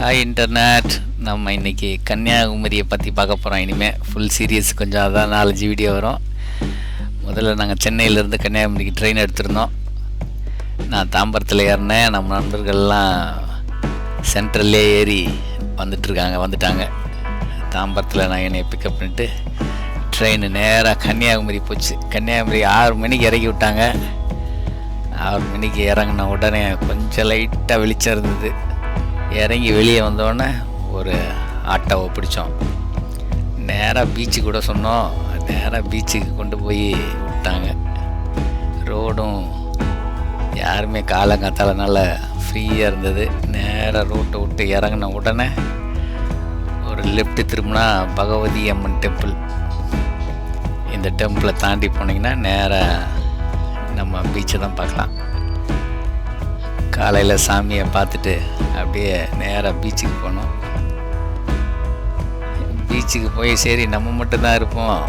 Hi internet நம்ம இன்றைக்கி கன்னியாகுமரியை பற்றி பார்க்க போகிறோம் இனிமேல் ஃபுல் சீரியஸ் கொஞ்சம் அதான் நாலஞ்சு வீடியோ வரும். முதல்ல நாங்கள் சென்னையிலேருந்து கன்னியாகுமரிக்கு ட்ரெயின் எடுத்திருந்தோம். நான் தாம்பரத்தில் ஏறினேன். நம்ம நண்பர்கள்லாம் சென்ட்ரல்லே ஏறி வந்துட்டுருக்காங்க வந்துட்டாங்க. தாம்பரத்தில் நான் என்னை பிக்கப் பண்ணிட்டு ட்ரெயின் நேராக கன்னியாகுமரி போச்சு. கன்னியாகுமரி ஆறு மணிக்கு இறக்கி விட்டாங்க. ஆறு மணிக்கு இறங்கின உடனே கொஞ்சம் லைட்டாக வெளிச்சம் இருந்தது. இறங்கி வெளியே வந்தோடனே ஒரு ஆட்டோவை பிடிச்சோம் நேராக பீச்சு கூட சொன்னோம். நேராக பீச்சுக்கு கொண்டு போய் விட்டாங்க. ரோடும் யாருமே காலங்காத்தாலனால ஃப்ரீயாக இருந்தது. நேராக ரோட்டை விட்டு இறங்கின உடனே ஒரு லெஃப்ட் திரும்பினா பகவதி அம்மன் டெம்பிள் இந்த டெம்பிளை தாண்டி போனீங்கன்னா நேராக நம்ம பீச்சை தான் பார்க்கலாம். காலையில் சாமியை பார்த்துட்டு அப்படியே நேராக பீச்சுக்கு போனோம். பீச்சுக்கு போய் சரி நம்ம மட்டும்தான் இருப்போம்.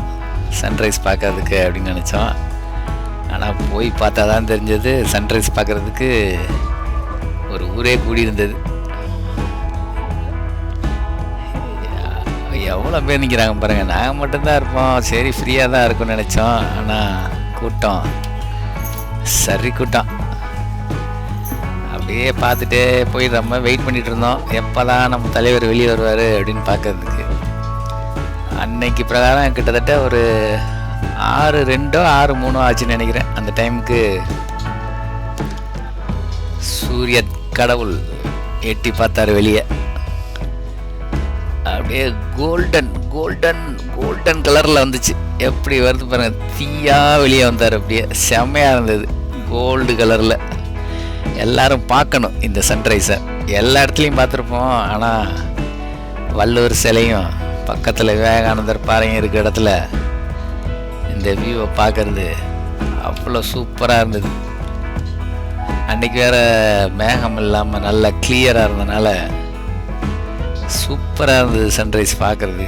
சன்ரைஸ் பார்க்கறதுக்கு அப்படின்னு நினச்சோம். ஆனால் போய் பார்த்தா தான் தெரிஞ்சது சன்ரைஸ் பார்க்குறதுக்கு ஒரு ஊரே கூடி இருந்தது எவ்வளோ பேர் நிற்கிறாங்க பாருங்கள் நாங்கள் மட்டும்தான் இருப்போம். சரி ஃப்ரீயாக தான் இருக்கும்னு நினச்சோம். ஆனால் கூட்டம் சரி கூட்டம். அப்படியே பார்த்துட்டே போய் நம்ம வெயிட் பண்ணிட்டு இருந்தோம். எப்போ தான் நம்ம தலைவர் வெளியே வருவார் அப்படின்னு பார்க்கறதுக்கு. அன்னைக்கு பிரகாரம் கிட்டத்தட்ட ஒரு ஆறு ரெண்டோ ஆறு மூணோ ஆச்சுன்னு நினைக்கிறேன். அந்த டைமுக்கு சூரிய கடவுள் எட்டி பார்த்தாரு வெளியே. அப்படியே கோல்டன் கோல்டன் கோல்டன் கலரில் வந்துச்சு. எப்படி வருது பாருங்கள் தீயாக வெளியே வந்தார் அப்படியே. செம்மையாக இருந்தது. கோல்டு கலரில் எல்லாரும் பார்க்கணும் இந்த சன்ரைஸை எல்லா இடத்துலையும் பார்த்துருப்போம். ஆனால் வள்ளுவர் சிலையும் பக்கத்தில் விவேகானந்தர் பாறையும் இருக்க இடத்துல இந்த வியூவை பார்க்கறது அவ்வளோ சூப்பராக இருந்தது. அன்றைக்கி வேறு மேகம் இல்லாமல் நல்லா கிளியராக இருந்தனால சூப்பராக இருந்தது சன்ரைஸ் பார்க்குறது.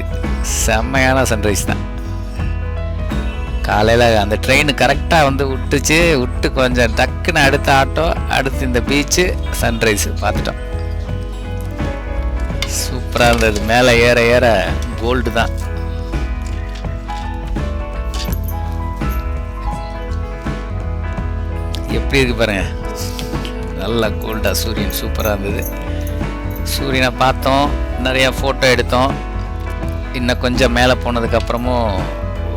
செம்மையான சன்ரைஸ் தான். காலையில் அந்த ட்ரெயின் கரெக்டாக வந்து விட்டுச்சு. விட்டு கொஞ்சம் டக்குன்னு அடுத்த ஆட்டோ அடுத்து இந்த பீச்சு சன்ரைஸு பார்த்துட்டோம். சூப்பராக இருந்தது. மேலே ஏற ஏற கோல்டு தான். எப்படி இருக்கு பாருங்க. நல்ல கோல்டாக சூரியன் சூப்பராக இருந்தது. சூரியனை பார்த்தோம். நிறையா ஃபோட்டோ எடுத்தோம். இன்னும் கொஞ்சம் மேலே போனதுக்கப்புறமும்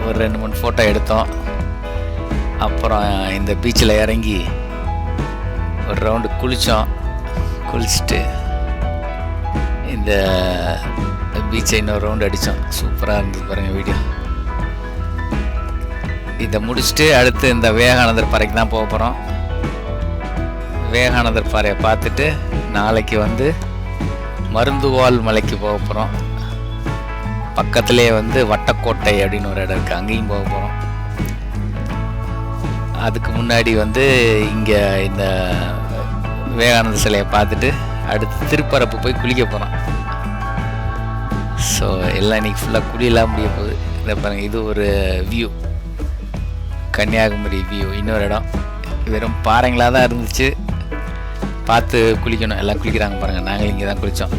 ஒரு ரெண்டு மூணு ஃபோட்டோ எடுத்தோம். அப்புறம் இந்த பீச்சில் இறங்கி ஒரு ரவுண்டு குளித்தோம் குளிச்சுட்டு இந்த பீச்சை இன்னொரு ரவுண்டு அடித்தோம் சூப்பராக இருந்தது பாருங்கள் வீடியோ இதை முடிச்சுட்டு அடுத்து இந்த விவேகானந்தர் பாறைக்கு தான் போக போகிறோம் விவேகானந்தர் பாறையை பார்த்துட்டு நாளைக்கு வந்து மருந்துவால் மலைக்கு போக போகிறோம் பக்கத்துலேயே வந்து வட்டக்கோட்டை அப்படின்னு ஒரு இடம் இருக்குது அங்கேயும் போக போகிறோம் அதுக்கு முன்னாடி வந்து இங்கே இந்த விவேகானந்த சிலையை பார்த்துட்டு அடுத்து திருப்பரப்பு போய் குளிக்க போகிறோம் ஸோ எல்லாம் இன்னைக்கு ஃபுல்லாக குளியெல்லாம் முடிய போகுது. இதை பாருங்கள் இது ஒரு வியூ கன்னியாகுமரி வியூ இன்னொரு இடம். வெறும் பாறைங்களாக தான் இருந்துச்சு. பார்த்து குளிக்கணும். எல்லாம் குளிக்கிறாங்க பாருங்கள் நாங்கள் இங்கே தான் குளித்தோம்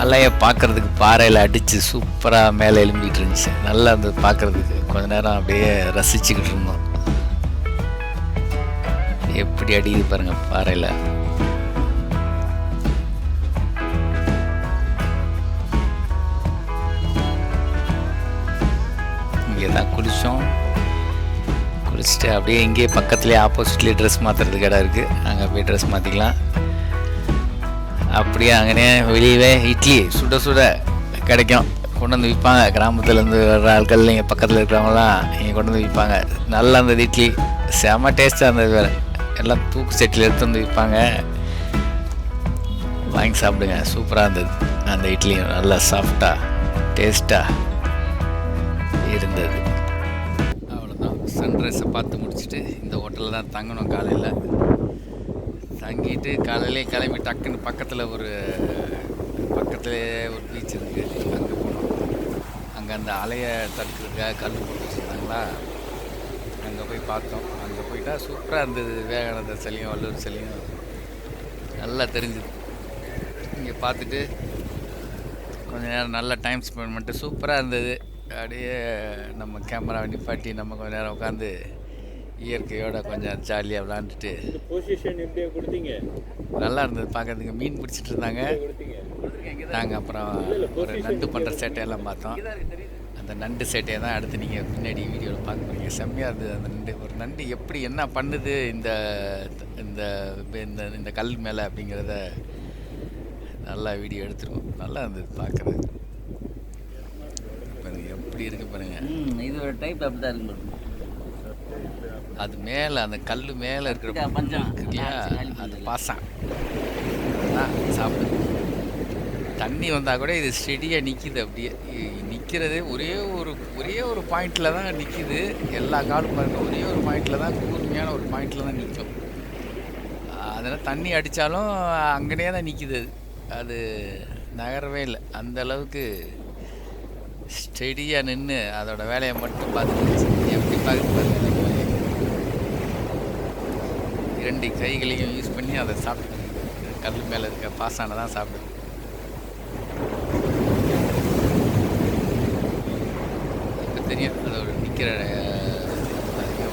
அலையை பார்க்குறதுக்கு பாறையில் அடித்து சூப்பராக மேலே எழும்பிகிட்டு இருந்துச்சு. நல்லா இருந்தது பார்க்குறதுக்கு கொஞ்ச நேரம் அப்படியே ரசிச்சுக்கிட்டு இருந்தோம். எப்படி அடிக்குது பாருங்கள் பாறையில். இங்கே தான் குளித்தோம் குளிச்சுட்டு அப்படியே இங்கேயே பக்கத்துலேயே ஆப்போசிட்லேயே ட்ரெஸ் மாற்றுறதுக்கு இடம் இருக்குது அங்கே போய் ட்ரெஸ் மாற்றிக்கலாம் அப்படியே அங்கனே வெளியவே இட்லி சுட சுட கிடைக்கும். கொண்டு வந்து விற்பாங்க கிராமத்துலேருந்து வர்ற ஆட்கள் இங்கே பக்கத்தில் இருக்கிறவங்களாம் இங்கே கொண்டு வந்து விற்பாங்க நல்லா இருந்தது இட்லி. செம டேஸ்ட்டாக இருந்தது வேறு. எல்லாம் தூக்கு செட்டில் எடுத்து வந்து விற்பாங்க வாங்கி சாப்பிடுங்க. சூப்பராக இருந்தது. அந்த இட்லியும் நல்லா சாஃப்டாக டேஸ்ட்டாக இருந்தது. அவ்வளோதான் சன்ரைஸை பார்த்து முடிச்சுட்டு இந்த ஹோட்டலில் தான் தங்கணும் காலையில். தங்கிட்டு காலையிலே கிளம்பி டக்குன்னு பக்கத்தில் ஒரு பக்கத்துலேயே ஒரு பீச் இருக்குது அங்கே போனோம். அங்கே அந்த அலையை தடுக்கிறதுக்காக கல் போட்டு வச்சுருந்தாங்களா? அங்கே போய் பார்த்தோம். அங்கே போயிட்டா சூப்பராக இருந்தது. விவேகானந்தர் சிலையும் வல்லூர் சிலையும். நல்லா தெரிஞ்சுது. இங்கே பார்த்துட்டு கொஞ்ச நேரம் நல்லா டைம் ஸ்பெண்ட் பண்ணிட்டு சூப்பராக இருந்தது. அப்படியே நம்ம கேமராவை நிப்பாட்டி நம்ம கொஞ்ச நேரம் உட்காந்து இயற்கையோட கொஞ்சம் ஜாலியாக விளாண்டுட்டு. இந்த பொசிஷன் எப்படியா கொடுத்தீங்க? நல்லா இருந்தது. பார்க்கறதுக்கு மீன் பிடிச்சிட்டு இருந்தாங்க. கொடுத்தீங்க? நாங்கள் அப்புறம் ஒரு நண்டு பண்ணுற சேட்டையெல்லாம் பார்த்தோம். அந்த நண்டு சேட்டையை தான் அடுத்து நீங்கள் பின்னாடி வீடியோவில் பார்க்க போறீங்க செம்மையாக இருந்தது அந்த நண்டு. ஒரு நண்டு எப்படி என்ன பண்ணுது இந்த இந்த இந்த இந்த கல் மேலே அப்படிங்கிறத நல்லா வீடியோ எடுத்துருக்கோம். நல்லா இருந்தது பார்க்குறது எப்படி இருக்கு பாருங்க. ம் இதோட டைப் அப்படி தான் இருக்கு. அது மேலே அந்த கல் மேலே இருக்கிற பஞ்சம். இருக்கு இல்லையா? அது. பாசம். சாப்பிடுது தண்ணி வந்தால் கூட இது ஸ்டெடியாக நிற்கிது அப்படியே. நிற்கிறது ஒரே ஒரு ஒரே ஒரு பாயிண்டில் தான் நிற்கிது எல்லா காலும் பாருங்க ஒரே ஒரு பாயிண்டில் தான் கூர்மையான ஒரு பாயிண்டில் தான் நிற்கும் அதனால் தண்ணி அடித்தாலும் அங்கனே தான் நிற்கிது அது. அது நகரவே இல்லை. அந்த அளவுக்கு ஸ்டெடியாக நின்று அதோட வேலையை மட்டும் பார்த்துட்டு எப்படி கோழி. இரண்டு கைகளையும் யூஸ் பண்ணி அதை சாப்பிட்டு கல் மேலே இருக்க பாசானை தான் சாப்பிடுது இப்போ தெரியும் அதோட நிற்கிற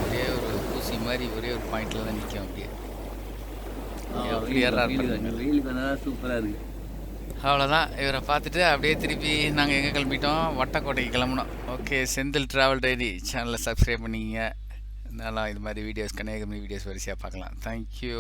ஒரே ஒரு ஊசி மாதிரி ஒரே ஒரு பாயிண்டில் தான் நிற்கும் அப்படியே. கிளியராக இருக்கும். சூப்பராக இருக்கு. அவ்வளோதான் இவரை பார்த்துட்டு அப்படியே திருப்பி நாங்கள் எங்கே கிளம்பிட்டோம்? வட்டக்கோட்டைக்கு கிளம்புனோம். ஓகே செந்தில் ட்ராவல் டைரி சேனலை சப்ஸ்கிரைப் பண்ணிக்கிங்க. நல்லா இது மாதிரி வீடியோஸ் கன்னியாகுமரி வீடியோஸ் வரிசையாக பார்க்கலாம். தேங்க்யூ